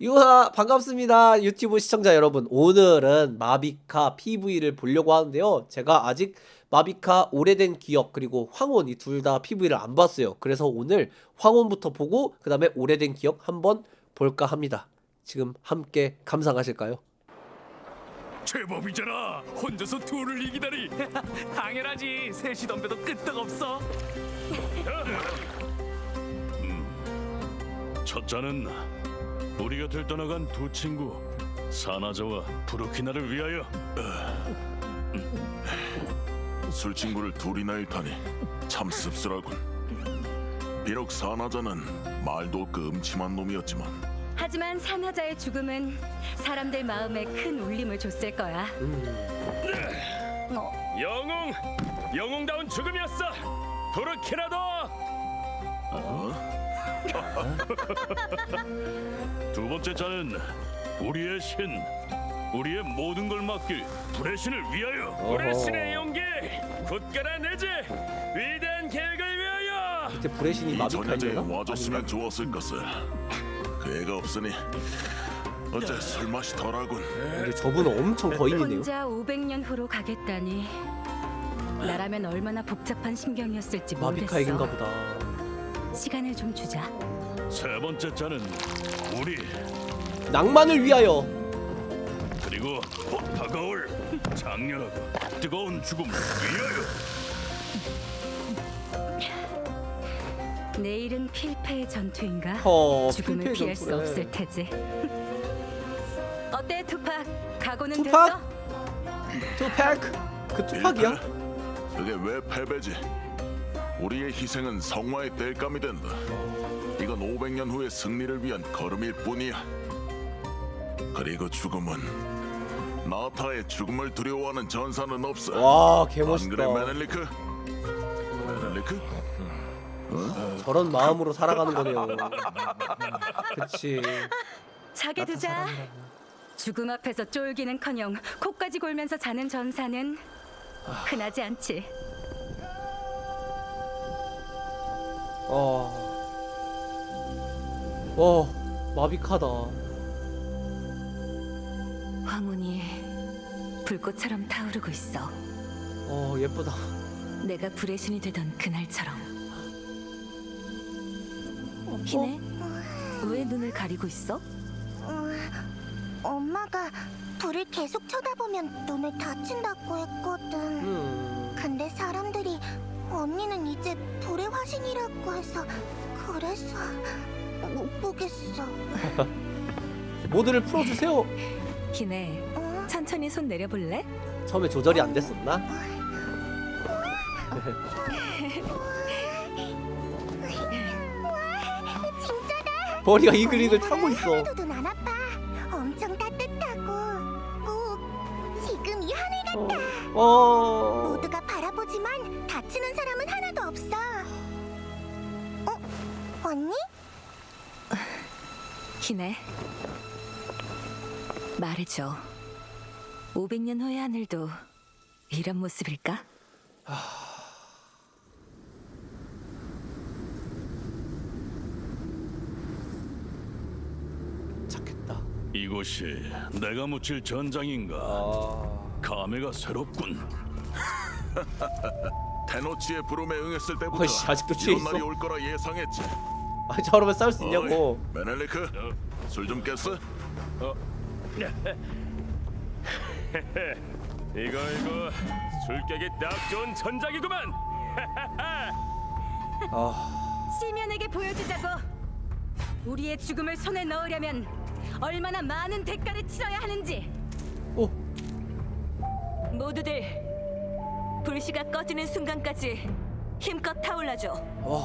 유하 반갑습니다 유튜브 시청자 여러분. 오늘은 마비카 PV를 보려고 하는데요. 제가 아직 마비카 오래된 기억 그리고 황혼 이 둘 다 PV를 안 봤어요. 그래서 오늘 황혼부터 보고 그 다음에 오래된 기억 한번 볼까 합니다. 지금 함께 감상하실까요? 제법이잖아. 혼자서 투어를 이기다니. 당연하지. 셋이 덤벼도 끄떡없어. 첫 잔은 우리 곁을 떠나간 두 친구 사나자와 부르키나를 위하여 술 친구를 둘이나 잃다니 참 씁쓸하군. 비록 사나자는 말도 없고 음침한 놈이었지만 하지만 산하자의 죽음은 사람들 마음에 큰 울림을 줬을 거야. 영웅 영웅다운 죽음이었어 부르키나도 두 번째 잔은 우리의 신 우리의 모든 걸 맡길 불의 신을 위하여 불의. 신의 용기 굳건한 의지 위대한 계획을 위하여 그때 불의 신이 이 마비카였나? 전야제에 와줬으면 좋았을 것을. 그 애가 없으니 어째 술 맛이 덜하군. 근데 저분은 엄청 거인이네요 혼자 500년 후로 가겠다니. 나라면 얼마나 복잡한 심경이었을지 모르겠어. 마비카 얘긴가 보다 시간을 좀 주자. 세 번째 잔은 우리 낭만을 위하여 그리고 곧 다가올 장렬하고 뜨거운 죽음을 위하여 내일은 필패의 전투인가? 허 죽음을 필패 피할 수 전투래. 없을 테지. 어때 투팍? 각오는 투팍? 됐어? 투팍 그 투팍이야? 그게 왜 패배지? 우리의 희생은 성화의 땔감이 된다. 이건 500년 후의 승리를 위한 걸음일 뿐이야. 그리고 죽음은 나타의 죽음을 두려워하는 전사는 없어. 와 안 개멋있다 그래 메넬리크? 메넬리크? 저런 마음으로 살아가는 거네요 그치 자게 두자. 죽음 앞에서 쫄기는커녕 코까지 골면서 자는 전사는 흔하지 않지. 어. 어, 마비카다. 황혼이 불꽃처럼 타오르고 있어. 어, 예쁘다. 내가 불의 신이 되던 그날처럼. 희네, 왜 눈을 가리고 있어? 엄마가 불을 계속 쳐다보면 눈을 다친다고 했거든. 음. 근데 사람들이 언니는 이제 불의 화신이라고 해서 그래서 못 보겠어. 모드를 풀어주세요. 희네, 어? 천천히 손 내려볼래? 처음에 조절이 안 됐었나? 진짜다. 머리가 이글이글 타고 있어. 하나도 눈안 아파. 엄청 따뜻하고 꼭 지금 이 하늘 같아. 어. 모두가 희네, 말해줘. 500년 후의 하늘도 이런 모습일까? 착했다. 이곳이 내가 묻힐 전장인가 아. 감회가 새롭군 테노치의 부름에 응했을 때부터 어이씨, 아직도 취해 이런 날이 있어? 올 거라 예상했지. 아, 저러면 싸울 수 있냐고. 메넬리크, 술 좀 깼어? 이거 이거 술 깨기 딱 좋은 전장이구만 아, 시면에게 보여주자고. 우리의 죽음을 손에 넣으려면 얼마나 많은 대가를 치러야 하는지. 오, 모두들 불씨가 꺼지는 순간까지 힘껏 타올라줘. 와.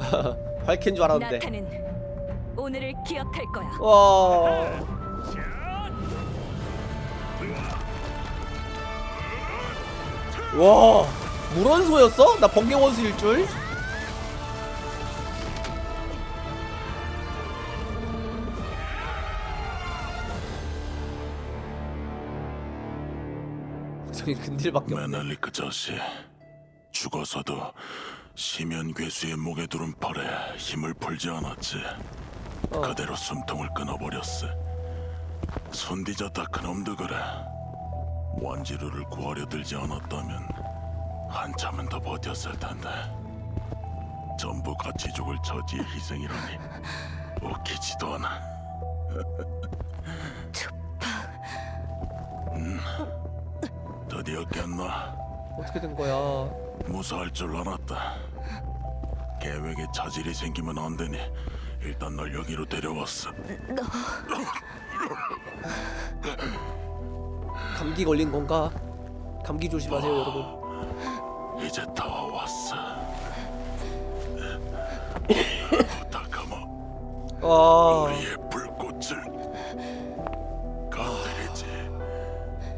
밝힌 줄 알았는데. 나타는 오늘을 기억할 거야. 와. 와. 물원소였어? 나 번개 원수일 줄. 저기 근딜밖에 없네. 메넬리크 자식 죽어서도 심연 괴수의 목에 두른 팔에 힘을 풀지 않았지 어. 그대로 숨통을 끊어버렸어. 손디졌다 그놈도 그래. 원지루를 구하려 들지 않았다면 한참은 더 버텼을 텐데. 전부 같이 죽을 처지의 희생이라니 웃기지도 않아. 음, 드디어 깼나? 어떻게 된 거야? 무사할 줄 알았다. 계획에 차질이 생기면 안 되니 일단 널 여기로 데려왔어. 감기 걸린 건가? 감기 조심하세요, 여러분. 이제 다 왔어. 부탁하마 아, 우리의 불꽃을 건드리지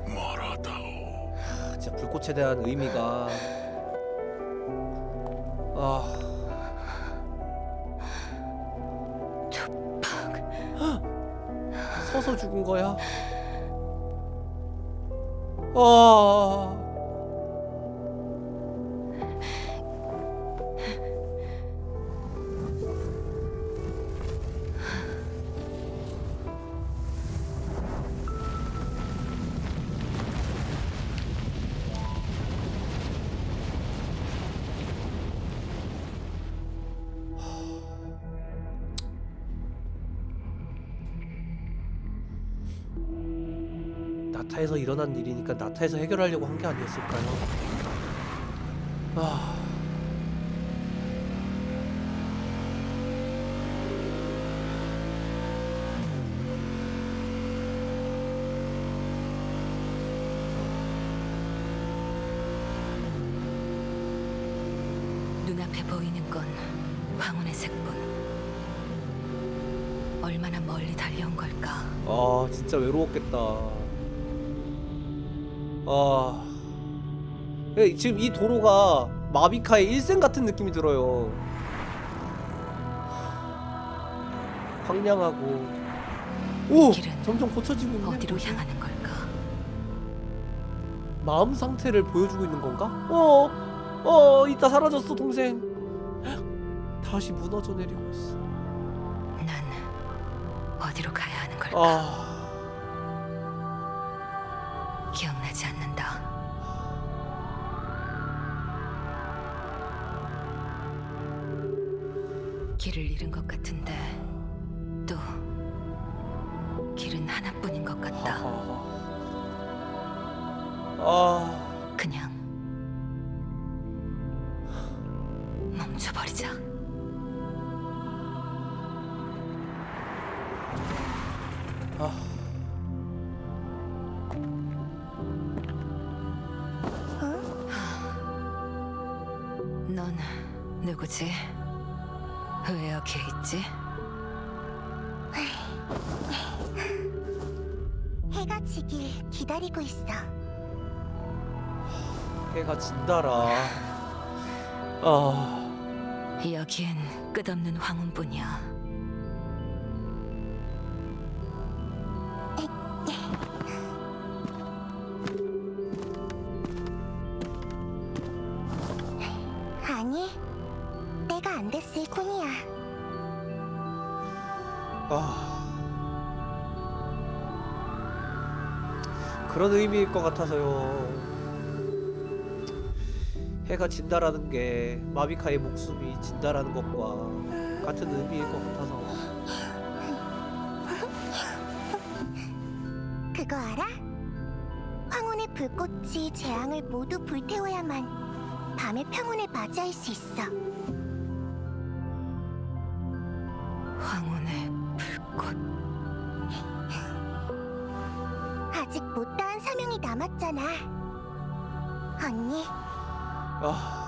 말아다오. 진짜 불꽃에 대한 의미가 아. 서서 죽은 거야? 아. 나타에서 일어난 일이니까 나타에서 해결하려고 한 게 아니었을까요? 아. 눈앞에 보이는 건 황혼의 색뿐. 얼마나 멀리 달려온 걸까? 아 진짜 외로웠겠다. 아 예, 지금 이 도로가 마비카의 일생 같은 느낌이 들어요. 황량하고 오 길은 점점 고쳐지고 있네. 어디로 향하는 걸까? 마음 상태를 보여주고 있는 건가? 어, 어, 이따 사라졌어 동생. 다시 무너져 내리고 있어. 난 어디로 가야 하는 걸까? 아, 길을 잃은 것 같은데 또 길은 하나뿐인 것 같다. 아, 그냥 멈춰버리자. 아. 넌 누구지? 왜 여기에 있지? 해가 지길 기다리고 있어. 해가 진다라. 아, 여기엔 끝없는 황혼뿐이야. 아. 그런 의미일 것 같아서요. 해가 진다라는 게 마비카의 목숨이 진다라는 것과 같은 의미일 것 같아서. 그거 알아? 황혼의 불꽃이 재앙을 모두 불태워야만 밤의 평온을 맞이할 수 있어. 황혼의 불꽃. 아직 못 다한 사명이 남았잖아. 언니, 아.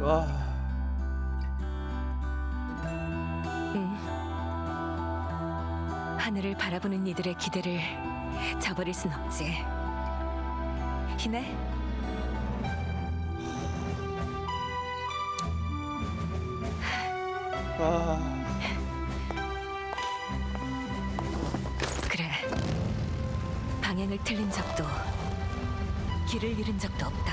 와. 응. 하늘을 바라보는 이들의 기대를 저버릴 순 없지. 희네, 아. 그래. 방향을 틀린 적도 길을 잃은 적도 없다.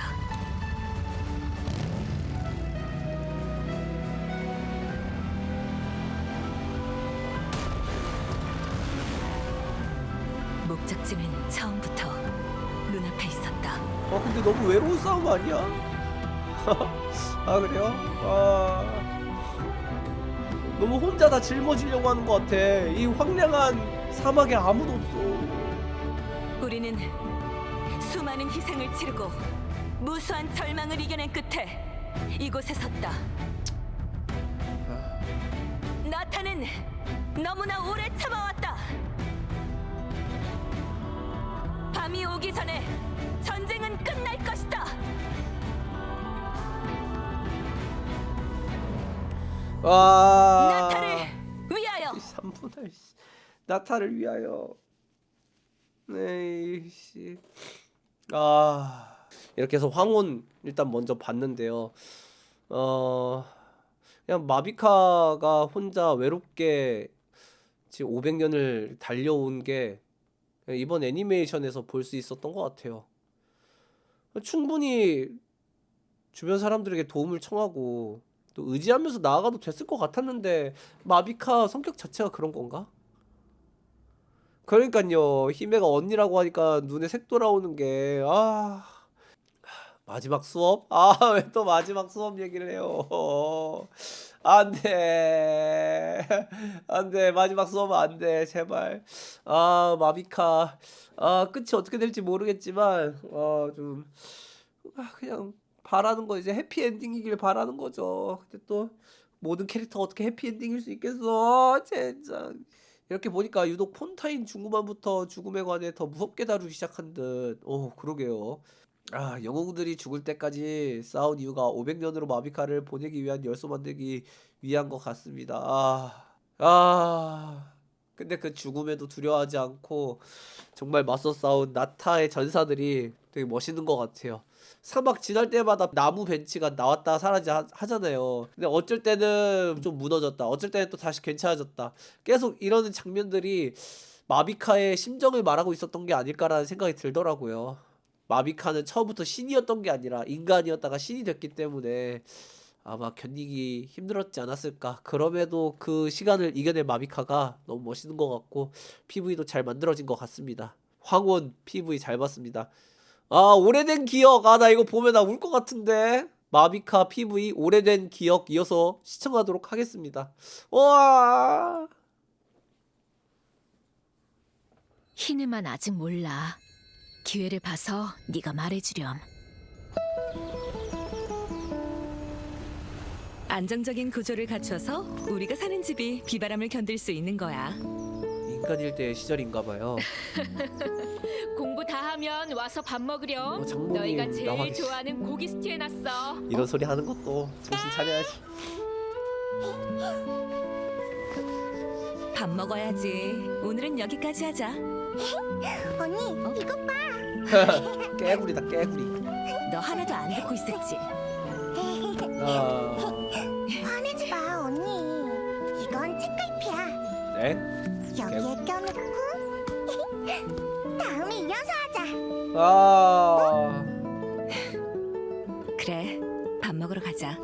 목적지는 처음부터 눈 앞에 있었다. 아 근데 너무 외로운 싸움 아니야? 아 그래요? 아 너무 혼자 다 짊어지려고 하는 것 같아. 이 황량한 사막에 아무도 없어. 우리는 수많은 희생을 치르고 무수한 절망을 이겨낸 끝에 이곳에 섰다. 나타는 너무나 오래 참아왔다. 밤이 오기 전에 와. 나타를 위하여. 3분할 나타를 위하여. 네, 씨. 아 이렇게 해서 황혼 일단 먼저 봤는데요. 어 그냥 마비카가 혼자 외롭게 지금 500년을 달려온 게 이번 애니메이션에서 볼 수 있었던 것 같아요. 충분히 주변 사람들에게 도움을 청하고 또 의지하면서 나아가도 됐을 것 같았는데 마비카 성격 자체가 그런 건가? 그러니까요. 히메가 언니라고 하니까 눈에 색 돌아오는 게 아 마지막 수업? 아 왜 또 마지막 수업 얘기를 해요? 안돼. 안돼. 마지막 수업 안돼. 제발. 아 마비카. 아 끝이 어떻게 될지 모르겠지만 어좀 아, 그냥 바라는 거 이제 해피엔딩이길 바라는 거죠. 근데 또 모든 캐릭터가 어떻게 해피엔딩일 수 있겠어? 진짜. 이렇게 보니까 유독 폰타인 중후반부터 죽음에 관해 더 무섭게 다루기 시작한 듯. 오, 그러게요. 아, 영웅들이 죽을 때까지 싸운 이유가 500년으로 마비카를 보내기 위한 열쇠 만들기 위한 것 같습니다. 아, 아. 근데 그 죽음에도 두려워하지 않고 정말 맞서 싸운 나타의 전사들이 되게 멋있는 것 같아요. 사막 지날 때마다 나무 벤치가 나왔다 사라지 하, 하잖아요. 근데 어쩔 때는 좀 무너졌다. 어쩔 때는 또 다시 괜찮아졌다. 계속 이러는 장면들이 마비카의 심정을 말하고 있었던 게 아닐까라는 생각이 들더라고요. 마비카는 처음부터 신이었던 게 아니라 인간이었다가 신이 됐기 때문에 아마 견디기 힘들었지 않았을까. 그럼에도 그 시간을 이겨낸 마비카가 너무 멋있는 것 같고 PV도 잘 만들어진 것 같습니다. 황혼 PV 잘 봤습니다. 아 오래된 기억 아 나 이거 보면 나 울 것 같은데 마비카 PV 오래된 기억 이어서 시청하도록 하겠습니다. 와 희느만 아직 몰라. 기회를 봐서 네가 말해주렴. 안정적인 구조를 갖춰서 우리가 사는 집이 비바람을 견딜 수 있는 거야. 인간일 때의 시절인가봐요. 공부 다 하면 와서 밥 먹으렴. 어, 장모님 너희가 제일 나와 계시- 좋아하는 고기 스튜 해놨어. 이런 소리 하는 것도 정신 차려야지. 밥 먹어야지. 오늘은 여기까지 하자. 언니 이것 봐. 깨구리다 깨구리. 너 하나도 안 듣고 있었지? 아 화내지 마 언니. 이건 책갈피야. 네? 여기에 아 그래. 밥 먹으러 가자.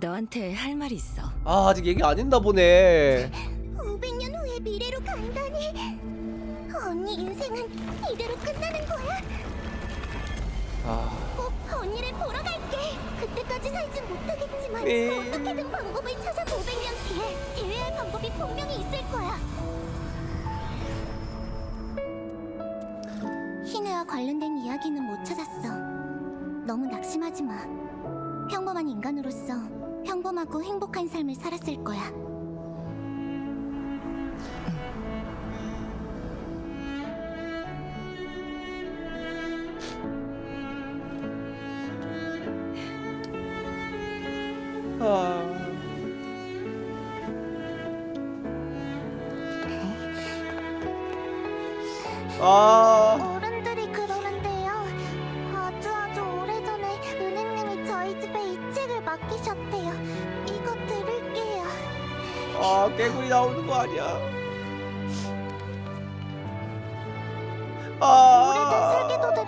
너한테 할 말이 있어. 아, 아직 얘기 안 했나 보네. 500년 후의 미래로 간다니. 언니 인생은 이대로 끝나는 거야? 아 꼭 언니를 보러 갈게. 그때까지 살진 못하겠지만 네. 어떻게든 방법을 찾아 500년 뒤에 제외할 방법이 분명히 있을 거야. 희네와 관련된 이야기는 못 찾았어. 너무 낙심하지 마. 평범한 인간으로서 평범하고 행복한 삶을 살았을 거야. 아. 아.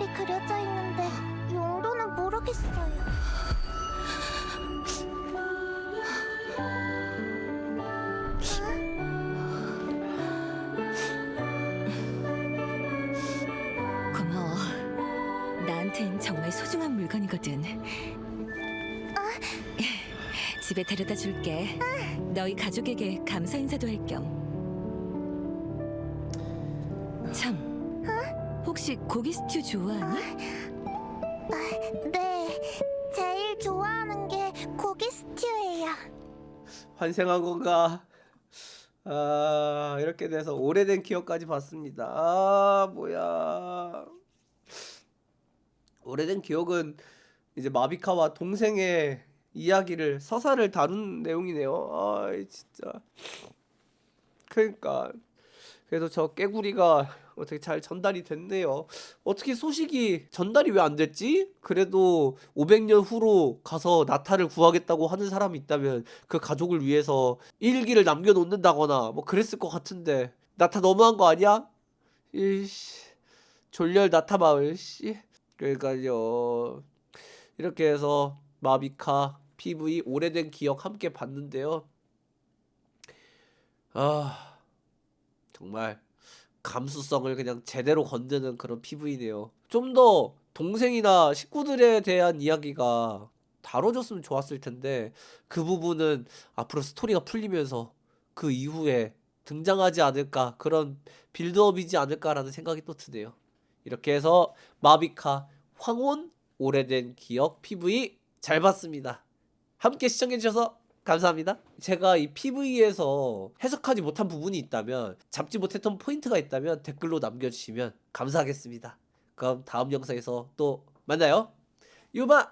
정답이 그려져 있는데 용도는 모르겠어요. 고마워. 나한텐 정말 소중한 물건이거든. 아. 집에 데려다 줄게. 너희 가족에게 감사 인사도 할 겸. 혹시 고기 스튜 좋아하니? 네, 제일 좋아하는 게 고기 스튜예요. 환생한 건가? 아 이렇게 돼서 오래된 기억까지 봤습니다. 아 뭐야? 오래된 기억은 이제 마비카와 동생의 이야기를 서사를 다룬 내용이네요. 아 진짜. 그러니까 그래도 저 깨구리가 어떻게 잘 전달이 됐네요. 어떻게 소식이 전달이 왜 안 됐지? 그래도 500년 후로 가서 나타를 구하겠다고 하는 사람이 있다면 그 가족을 위해서 일기를 남겨놓는다거나 뭐 그랬을 것 같은데 나타 너무한 거 아니야? 이씨 졸렬 나타 마을 씨 그러니까요 이렇게 해서 마비카 PV 오래된 기억 함께 봤는데요 아 정말 감수성을 그냥 제대로 건드는 그런 PV네요. 좀 더 동생이나 식구들에 대한 이야기가 다뤄졌으면 좋았을 텐데 그 부분은 앞으로 스토리가 풀리면서 그 이후에 등장하지 않을까 그런 빌드업이지 않을까라는 생각이 또 드네요. 이렇게 해서 마비카 황혼 오래된 기억 PV 잘 봤습니다. 함께 시청해주셔서 감사합니다. 제가 이 PV에서 해석하지 못한 부분이 있다면 잡지 못했던 포인트가 있다면 댓글로 남겨주시면 감사하겠습니다. 그럼 다음 영상에서 또 만나요. 유마